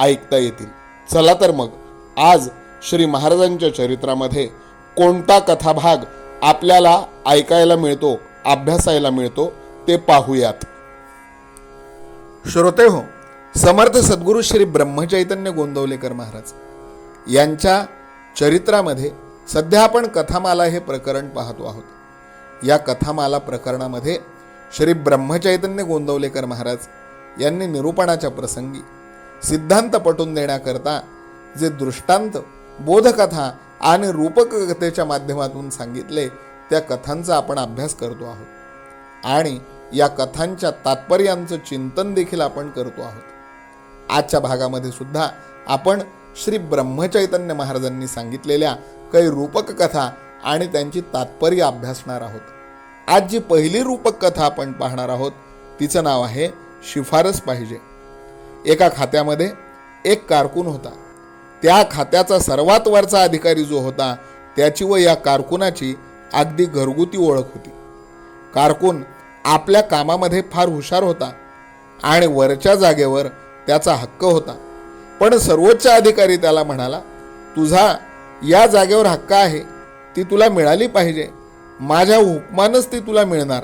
ऐकता येतील. चला तर मग आज श्री महाराजांच्या चरित्रामध्ये कोणता कथाभाग आपल्याला ऐकायला मिळतो अभ्यासायला मिळतो ते पाहूयात. श्रोते हो समर्थ सद्गुरू श्री ब्रह्मचैतन्य गोंदवलेकर महाराज यांच्या चरित्रामध्ये सध्या आपण कथामाला हे प्रकरण पाहतो आहोत. या कथामाला प्रकरणामध्ये श्री ब्रह्मचैतन्य गोंदवलेकर महाराज यांनी निरूपणाच्या प्रसंगी सिद्धांत पटवून देण्याकरता जे दृष्टांत बोधकथा आणि रूपककथेच्या माध्यमातून सांगितले त्या कथांचा आपण अभ्यास करतो आहोत. आणि या कथांच्या तात्पर्यांचं चिंतन देखील आपण करतो आहोत. आजच्या भागामध्ये सुद्धा आपण श्री ब्रह्मचैतन्य महाराजांनी सांगितलेल्या काही रूपक कथा आणि त्यांची तात्पर्य अभ्यासणार आहोत. आज जी पहिली रूपक कथा आपण पाहणार आहोत तिचं नाव आहे शिफारस पाहिजे. एका खात्यामध्ये एक कारकून होता. त्या खात्याचा सर्वात वरचा अधिकारी जो होता त्याची व या कारकुनाची अगदी घरगुती ओळख होती. कारकून आपल्या कामामध्ये फार हुशार होता आणि वरच्या जागेवर त्याचा हक्क होता. पण सर्वोच्च अधिकारी त्याला म्हणाला तुझा या जागेवर हक्क आहे ती तुला मिळाली पाहिजे. माझ्या हुकमानच ती तुला मिळणार.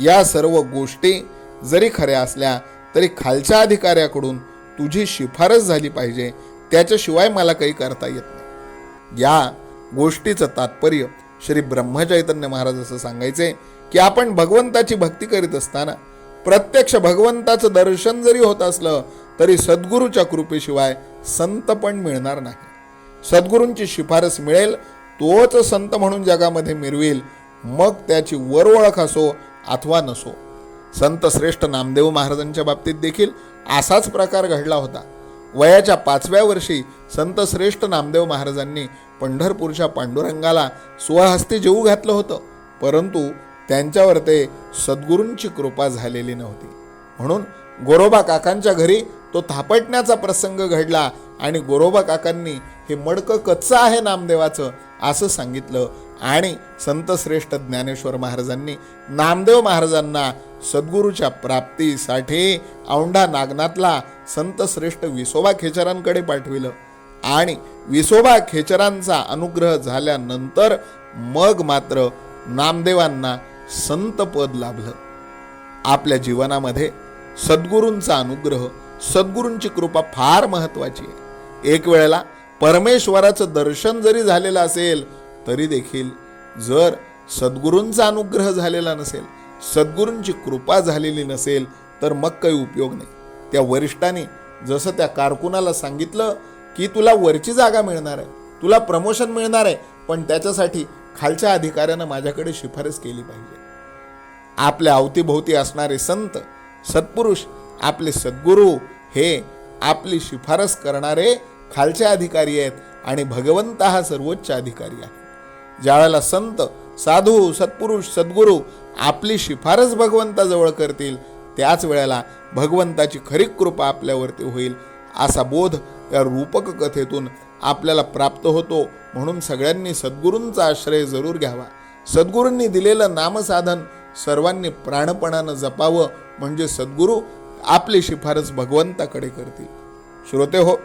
या सर्व गोष्टी जरी खऱ्या असल्या तरी खालच्या अधिकाऱ्याकडून तुझी शिफारस झाली पाहिजे. त्याच्याशिवाय मला काही करता येत नाही. या गोष्टीचं तात्पर्य श्री ब्रह्मचैतन्य महाराज असं सांगायचे की आपण भगवंताची भक्ती करीत असताना प्रत्यक्ष भगवंताचं दर्शन जरी होत असलं तरी सद्गुरूच्या कृपेशिवाय संत पण मिळणार नाही. सद्गुरूंची शिफारस मिळेल तोच संत म्हणून जगामध्ये मिरवेल मग त्याची वर ओळख असो अथवा नसो. संत श्रेष्ठ नामदेव महाराजांच्या बाबतीत देखील असाच प्रकार घडला होता. वयाच्या पाचव्या वर्षी संत श्रेष्ठ नामदेव महाराजांनी पंढरपूरच्या पांडुरंगाला स्वहस्ते जेऊ घातलं होतं. परंतु त्यांच्यावर ते सद्गुरूंची कृपा झालेली नव्हती. म्हणून गोरोबा काकांच्या घरी तो थापटण्याचा प्रसंग घडला आणि गोरोबा काकांनी हे मडकं कच्चं आहे नामदेवाचं असं सांगितलं आणि संत श्रेष्ठ ज्ञानेश्वर महाराजांनी नामदेव महाराजांना सद्गुरूच्या प्राप्तीसाठी औंढा नागनाथला संत श्रेष्ठ विसोबा खेचरांकडे पाठविलं. आणि विसोबा खेचरांचा अनुग्रह झाल्यानंतर मग मात्र नामदेवांना संत पद लाभलं. आपल्या जीवनामध्ये सद्गुरूंचा अनुग्रह सद्गुरूंची कृपा फार महत्वाची आहे. एक वेळेला परमेश्वराचं दर्शन जरी झालेलं असेल तरी देखील जर सद्गुरूंचा अनुग्रह झालेला नसेल सद्गुरूंची कृपा झालेली नसेल तर मग काही उपयोग नाही. त्या वरिष्ठाने जसं त्या कारकुनाला सांगितलं की तुला वरची जागा मिळणार आहे तुला प्रमोशन मिळणार आहे पण त्याच्यासाठी खालच्या अधिकाऱ्यानं माझ्याकडे शिफारस केली पाहिजे. आपल्या अवतीभोवती असणारे संत सत्पुरुष आपले सद्गुरू हे आपली शिफारस करणारे खालचे अधिकारी आहेत आणि भगवंत हा सर्वोच्च अधिकारी आहे. ज्यावेळेला संत साधू सत्पुरुष सद्गुरू आपली शिफारस भगवंताजवळ करतील त्याच वेळेला भगवंताची खरी कृपा आपल्यावरती होईल असा बोध या रूपक कथेतून आपल्याला प्राप्त होतो. म्हणून सगळ्यांनी सद्गुरूंचा आश्रय जरूर घ्यावा. सद्गुरूंनी दिलेलं नामसाधन सर्वांनी प्राणपणानं जपावं म्हणजे सद्गुरू आपली शिफारस भगवंताकडे करतील. श्रोते हो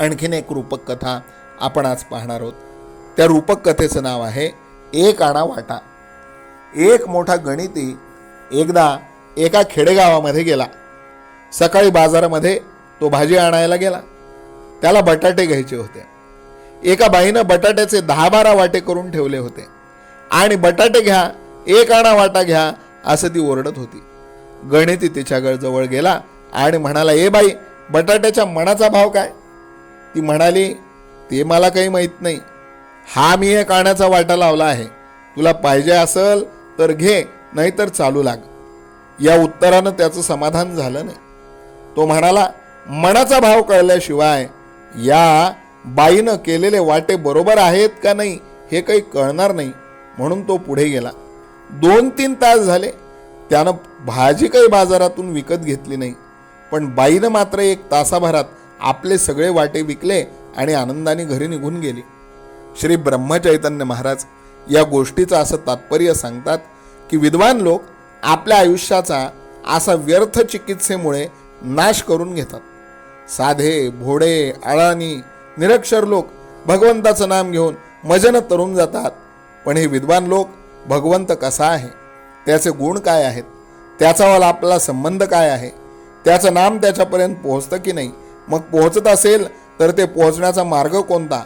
आणखीन एक रूपक कथा आपण आज पाहणार आहोत. त्या रूपक कथेचं नाव आहे एक आणा वाटा. एक मोठा गणिती एकदा एका खेडेगावामध्ये गेला. सकाळी बाजारामध्ये तो भाजी आणायला गेला. त्याला बटाटे घ्यायचे होते. एका बाईनं बटाट्याचे दहा बारा वाटे करून ठेवले होते. आणि बटाटे घ्या एक आणा वाटा घ्या असं ती ओरडत होती. गणिती तिच्या जवळ गेला आणि म्हणाला ए बाई बटाट्याच्या मनाचा भाव काय? ती म्हणाली ते मला काही माहीत नाही. हा मी एक आणाचा वाटा लावला आहे. तुला पाहिजे असेल तर घे नाहीतर चालू लाग. या उत्तरानं त्याचं समाधान झालं नाही. तो म्हणाला मनाचा भाव कळल्याशिवाय या बाईनं केलेले वाटे बरोबर आहेत का नाही हे काही कळणार नाही. म्हणून तो पुढे गेला. दोन तीन तास झाले. त्यानं भाजी काही बाजारातून विकत घेतली नाही. पण बाईनं मात्र एक तासाभरात आपले सगळे वाटे विकले आणि आनंदाने घरी निघून गेली. श्री ब्रह्मचैतन्य महाराज या गोष्टीचं असं तात्पर्य सांगतात की विद्वान लोक आपल्या आयुष्याचा असा व्यर्थ चिकित्सेमुळे नाश करून घेतात. साधे भोडे अळानी निरक्षर लोक भगवंताचं नाम घेऊन मजन तरून जातात. पण हे विद्वान लोक भगवंत कसा आहे? त्याचे गुण काय आहेत? त्याचा आपला संबंध काय आहे? त्याचं नाम त्याच्यापर्यंत पोहोचतं की नाही? मग पोहोचत असेल तर ते पोहोचण्याचा मार्ग कोणता?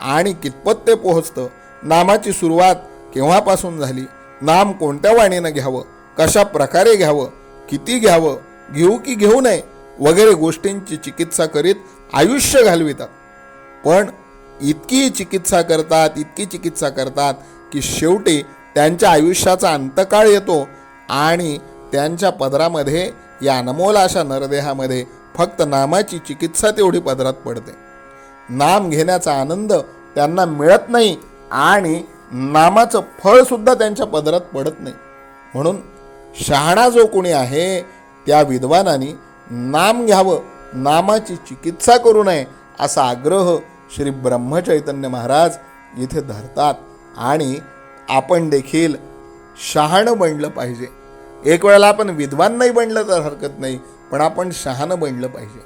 आणि कितपत ते पोहोचतं? नामाची सुरुवात केव्हापासून झाली? नाम कोणत्या वाणीनं घ्यावं? कशा प्रकारे घ्यावं? किती घ्यावं? घेऊ की घेऊ नये? वगैरे गोष्टींची चिकित्सा करीत आयुष्य घालवितात. पण इतकी चिकित्सा करतात इतकी चिकित्सा करतात की शेवटी त्यांच्या आयुष्याचा अंतकाळ येतो आणि त्यांच्या पदरामध्ये या अनमोल अशा नरदेहामध्ये फक्त नामाची चिकित्सा तेवढी पदरात पडते. नाम घेण्याचा आनंद त्यांना मिळत नाही. आणि नामाचं फळसुद्धा त्यांच्या पदरात पडत नाही. म्हणून शहाणा जो कोणी आहे त्या विद्वानाने नाम घ्यावं नामाची चिकित्सा करू नये असा आग्रह श्री ब्रह्मचैतन्य महाराज इथे धरतात. आणि आपण देखील शहाणं बनलं पाहिजे. एक वेळेला आपण विद्वान नाही बनलं तर हरकत नाही पण आपण शहाणं बनलं पाहिजे.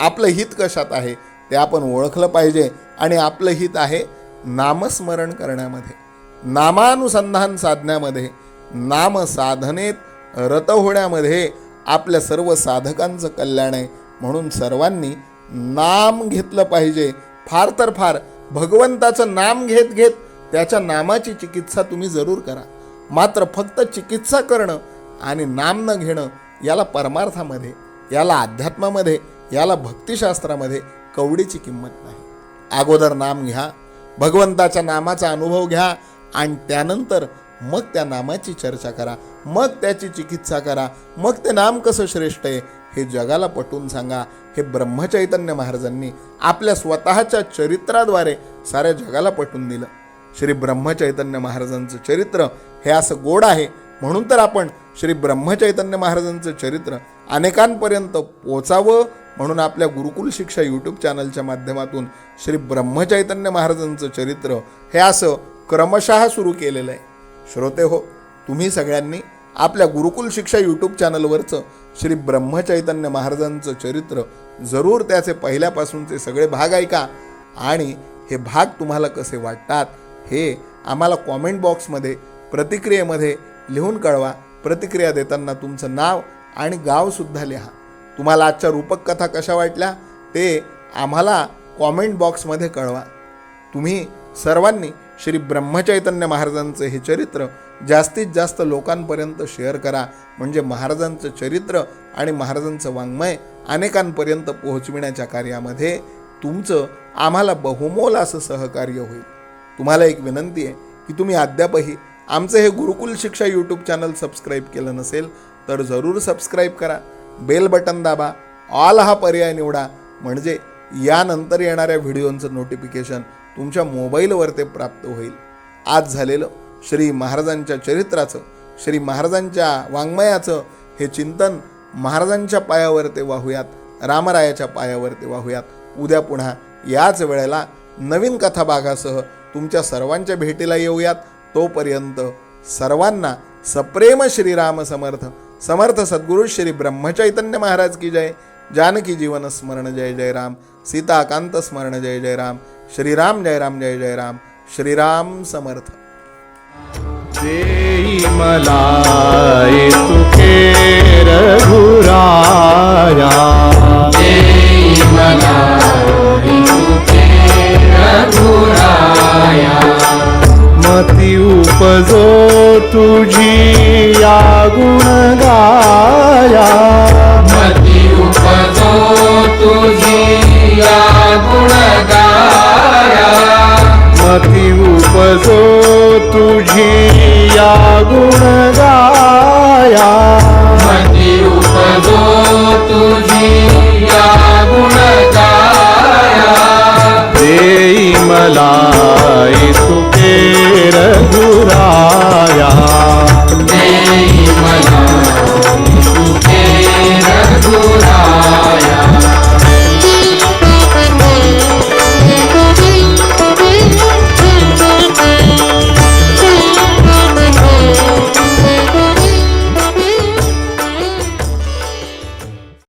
आपलं हित कशात आहे ते आपण ओळखलं पाहिजे. आणि आपलं हित आहे नामस्मरण करण्यामध्ये नामानुसंधान साधण्यामध्ये नामसाधनेत रत होण्यामध्ये आपल्या सर्व साधकांचं कल्याण आहे. म्हणून सर्वांनी नाम घेतलं पाहिजे. फार तर फार भगवंताचं नाम घेत घेत त्याच्या नामाची चिकित्सा तुम्ही जरूर करा. मात्र फक्त चिकित्सा करणं आणि नाम न घेणं याला परमार्थामध्ये याला अध्यात्मामध्ये याला भक्तिशास्त्रामध्ये कवडीची किंमत नाही. अगोदर नाम घ्या भगवंताच्या नामाचा अनुभव घ्या आणि त्यानंतर मग त्या नामाची चर्चा करा मग त्याची चिकित्सा करा मग ते नाम कसं श्रेष्ठ आहे हे जगाला पटवून सांगा. हे ब्रह्मचैतन्य महाराजांनी आपल्या स्वतःच्या चरित्राद्वारे साऱ्या जगाला पटवून दिलं. श्री ब्रह्मचैतन्य महाराजांचं चरित्र हे असं गोड आहे. म्हणून तर आपण श्री ब्रह्मचैतन्य महाराजांचं चरित्र अनेकांपर्यंत पोचावं म्हणून आपल्या गुरुकुल शिक्षा यूट्यूब चॅनलच्या माध्यमातून श्री ब्रह्मचैतन्य महाराजांचं चरित्र हे असं क्रमशः सुरू केलेलं आहे. श्रोते हो तुम्ही सगळ्यांनी आपल्या गुरुकुल शिक्षा यूट्यूब चॅनलवरचं श्री ब्रह्मचैतन्य महाराजांचं चरित्र जरूर त्याचे पहिल्यापासूनचे सगळे भाग ऐका आणि हे भाग तुम्हाला कसे वाटतात हे आम्हाला कॉमेंट बॉक्समध्ये प्रतिक्रियेमध्ये लिहून कळवा. प्रतिक्रिया देताना तुमचं नाव आणि गावसुद्धा लिहा. तुम्हाला आजच्या रूपक कथा कशा वाटल्या ते आम्हाला कॉमेंट बॉक्समध्ये कळवा. तुम्ही सर्वांनी श्री ब्रह्मचैतन्य महाराजांचं हे चरित्र जास्तीत जास्त लोकांपर्यंत शेअर करा. म्हणजे महाराजांचं चरित्र आणि महाराजांचं वाङ्मय अनेकांपर्यंत पोहोचविण्याच्या कार्यामध्ये तुमचं आम्हाला बहुमोल असं सहकार्य होईल. तुम्हाला एक विनंती आहे की तुम्ही अद्यापही आमचं हे गुरुकुल शिक्षा यूट्यूब चॅनल सबस्क्राईब केलं नसेल तर जरूर सबस्क्राईब करा. बेल बटन दाबा ऑल हा पर्याय निवडा. म्हणजे यानंतर येणाऱ्या व्हिडिओंचं नोटिफिकेशन तुमच्या मोबाईलवर ते प्राप्त होईल. आज झालेलं श्री महाराजांच्या चरित्राचं श्री महाराजांच्या वाङ्मयाचं हे चिंतन महाराजांच्या पायावर ते वाहूयात रामरायाच्या पायावर ते वाहूयात. उद्या पुन्हा याच वेळेला नवीन कथाभागासह तुमच्या सर्वांच्या भेटीला येऊयात. तोपर्यंत सर्वांना सप्रेम श्रीराम समर्थ. समर्थ सद्गुरु श्री ब्रह्मचैतन्य महाराज की जय। जानकी जीवन स्मरण जय जय राम। सीताकांत स्मरण जय जय राम। श्रीराम जय राम जय जय राम। श्रीराम समर्थ। देई मला तुके रघुराया। उपजो तुझी या गुण